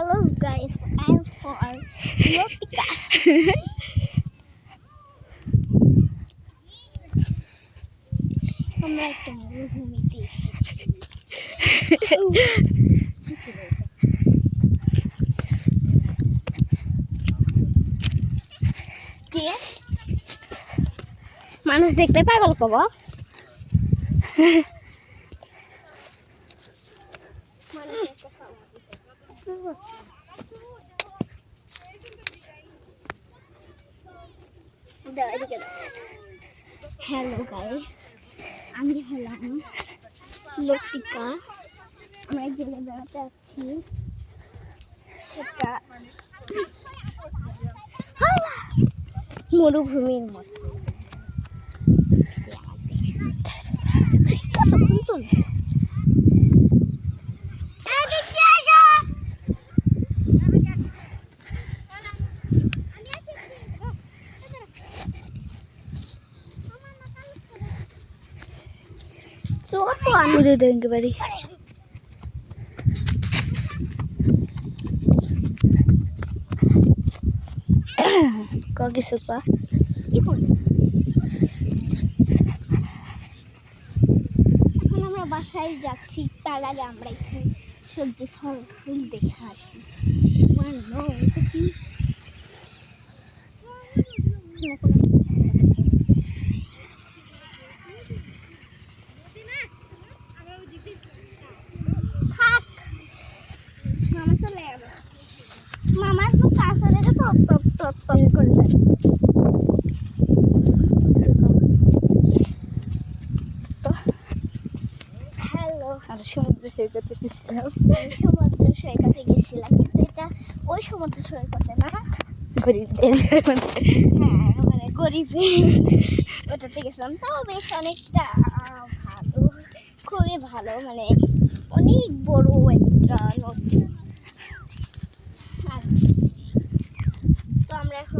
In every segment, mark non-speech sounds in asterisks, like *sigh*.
Hello guys, I'm for Lotika. আমরা একটা মরুভূমিতে এসেছি মানুষ দেখলে পাগল কব? হ্যালো গাই আমি হলাম লতিকা। আমরা জায়গায় বেড়াতে যাচ্ছি। সেটা মরুভূমির মতো। কতক্ষণ তুলবে এদিকে আসো। উদয় দেখতে পারি ককি সুপা কি করব এখন আমরা বাসায় যাচ্ছি, তার আগে আমরা একটু সবজি ফল ফুল দেখে আসি। কি না, কোনো- থাক। মামা চলে যাবে মামার তো কাছে দেখে টপ টপ টপ টপ করে যাচ্ছে হ্যালো। আর সমুদ্র সৈকতে গেছিলাম। সমুদ্র সৈকতে গেছিলাম কিন্তু এটা ওই সমুদ্র সৈকতে না। গরিবদের। হ্যাঁ মানে গরিবে ওটাতে গেছিলাম। তাও বেশ অনেকটা ভালো। খুবই ভালো মানে অনেক বড় একটা নদী আর তো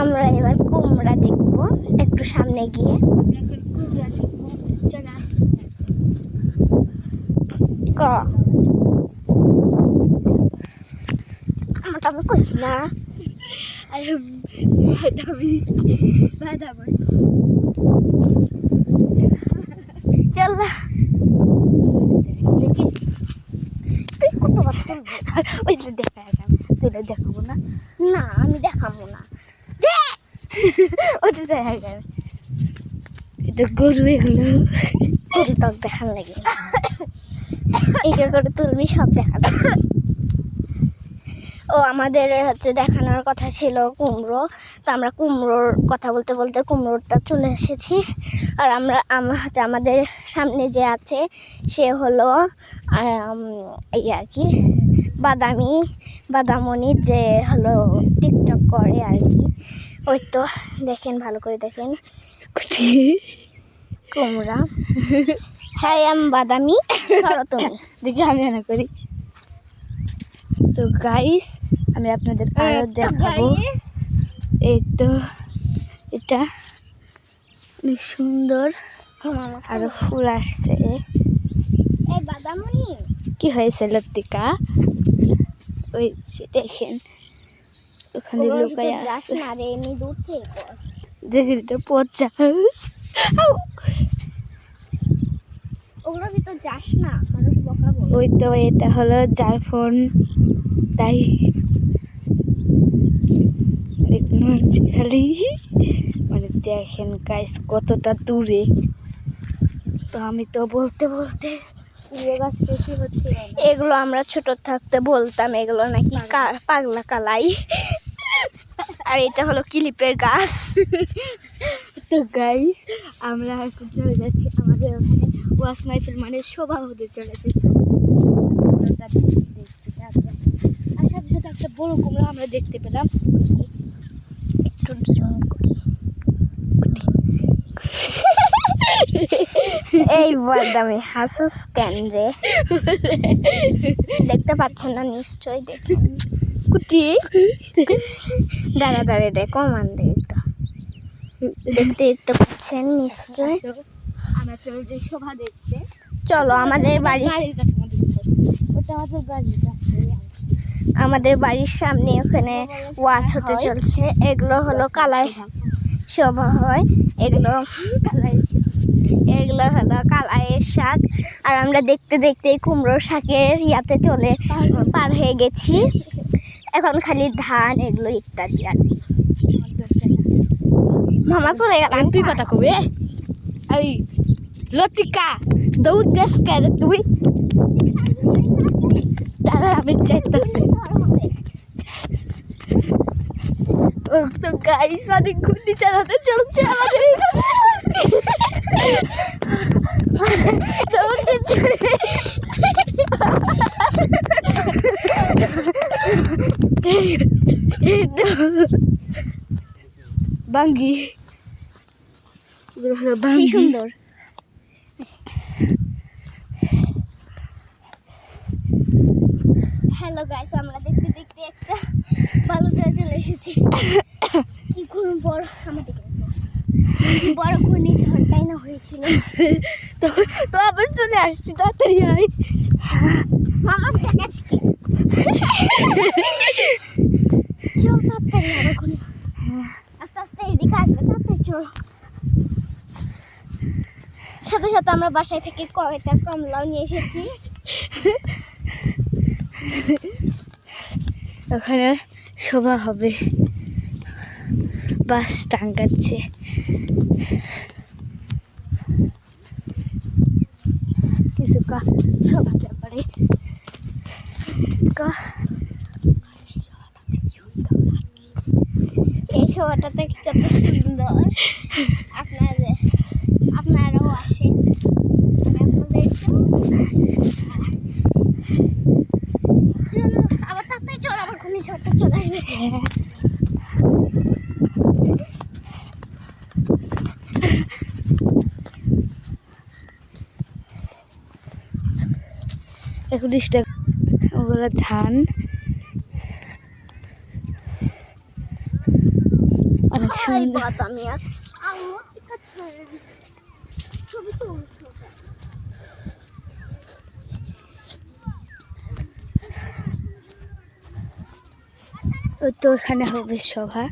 আমরা এবার কুমড়া দেখব, একটু সামনে গিয়ে। ক? আমি কইছি না। চল না। তুই তুই দেখাবো না। না, আমি দেখাবো না। ওটা দেখা গেল এটা গরু এগুলো গরু তক দেখার লাগে এইটা করে তুলবি সব দেখা যাবে ও, আমাদের হচ্ছে দেখানোর কথা ছিল কুমড়ো। তো আমরা কুমড়োর কথা বলতে বলতে কুমড়োটা চলে এসেছি। আর আমরা হচ্ছে আমাদের সামনে যে আছে, সে হলো এই আর কি, বাদামি, বাদামণি যে হলো টিকটক করে আর কি। ওই তো দেখেন ভালো করে দেখেন। কুমড়া। হ্যাঁ আম বাদামি তুমি দেখি আমি এনে করি। তো গাইস আমি আপনাদের আরও দেখাবো। এই তো এটা অনেক সুন্দর। আরও ফুল আসছে। এই বাদামনি কি হয়েছে লতিকা? ওই দেখেন ওখানে লুকাই যাস আছে এমনি দূর থেকে। দেখেন এটা পচা ওগুলোর ভিতর যাস না মানুষ ওই তো এটা হলো জারফোন তাই নড়ছে খালি। মানে দেখেন গাইস কতটা দূরে। তো আমি তো বলতে বলতে গাছ বেশি হচ্ছে এগুলো আমরা ছোট থাকতে বলতাম এগুলো নাকি পাগলা কালাই। আর এটা হলো কিলিপের গাছ। *laughs* তো গাইস আমরা এখন চলে যাচ্ছি আমাদের ওখানে ওয়াস মাইফিল মানে শোভা হতে চলেছে আর সাথে সাথে একটা বড় কুমড়া আমরা দেখতে পেলাম। একটু *laughs* এই বদামি হাসুস কেন রে? *laughs* দেখতে পাচ্ছেন না নিশ্চয়ই দেখেন। কুটি *laughs* দাঁড়া দাঁড়া রে কমান একটু দেখতে দেখতে পাচ্ছেন আমরা চলছি শোভা দেখতে। চলো আমাদের বাড়ি আমাদের বাড়ির সামনে ওখানে ওয়াচ হতে চলছে। এগুলো হলো কালাই শোভা। হয়। এগুলো এগুলো হলো কালাইয়ের শাক। আর আমরা দেখতে দেখতে কুমড়োর শাকের ইয়াতে চলে পার হয়ে গেছি। এখন খালি ধান, এগুলো ইত্যাদি আর মামা চলে গেল। তুই কথা কবে? এই, লতিকা, দৌড় দেশ কে তুই? দাদা, আমি চাইতেছি তো গাইস অনেক ঘূর্ণি চালাতে চলছে আমাদের দৌড়তে চলে *laughs* বাঙ্গি। সুন্দর। হ্যালো গাইস আমরা দেখতে দেখতে একটা বালুচা চলে এসেছি। কি কোন বড় আমাদের বড় ঘূর্ণিঝড় তাই না হয়েছিল? তো তো আবার চলে আসছি তাড়াতাড়ি আয়। মামা দেখাচ্ছি কি চল তাড়াতাড়ি আবার ঘূর্ণি আস্তে আস্তে এদিকে আসবে তাড়াতাড়ি চল সাথে সাথে আমরা বাসায় থেকে কয়টা কমলাও নিয়ে এসেছি। ওখানে শোভা হবে। বাস টাঙ্গাচ্ছে। কিছু কা শোভার ব্যাপারে এই শোভাটা দেখতে সুন্দর। আপনাদের আপনারাও আসেন আমি আপনাদের চলো আবার তাড়াতাড়ি চলো আবার ঘূর্ণিঝড়টা চলে আসবে এখন ডিস্টার্ব ওগুলো ধান। অনেক সুন্দর। তো এখানে হবে সভা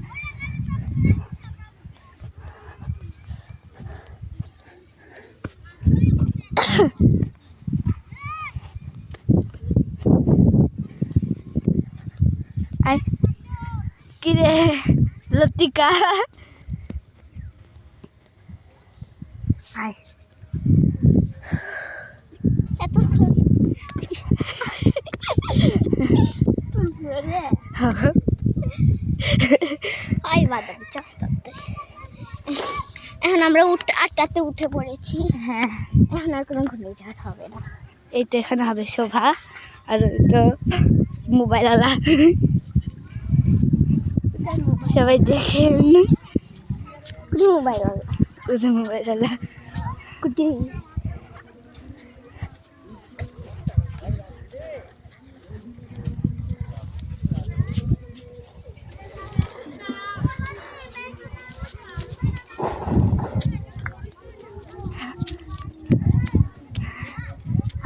আর কিরে লতিকা। এখন আমরা উঠ আটটাতে উঠে পড়েছি হ্যাঁ এখন আর কোনো ঘূর্ণিঝড় হবে না এই তো এখানে হবে শোভা আর তো মোবাইল আলা সবাই দেখেন মোবাইল ওই তো মোবাইল কুটি।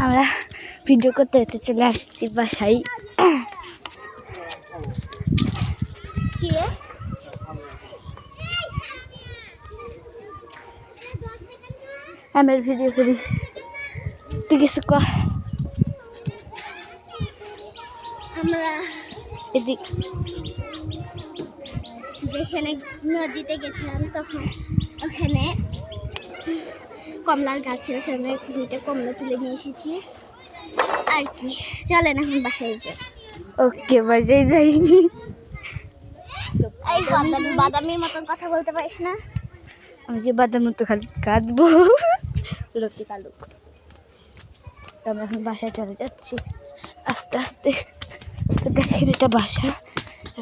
আমরা ভিডিও করতে করতে চলে আসছি বাসায় কি আমরা ভিডিও করি। তুই কিছু কহ আমরা এদিক। যেখানে নদীতে গেছিলাম তখন ওখানে কমলার গাছ ছিল সেখানে দুইটা কমলা তুলে নিয়ে এসেছি। আর কি চলেন এখন বাসায় যাই। ওকে বাসায় যাই এই বাদামি বাদামির মতন কথা বলতে পারিস না? আমি কি বাদাম মতো খালি কাঁদবো? লতি কালুক আমরা এখন বাসায় চলে যাচ্ছি। আস্তে আস্তে। দেখেন এটা বাসা।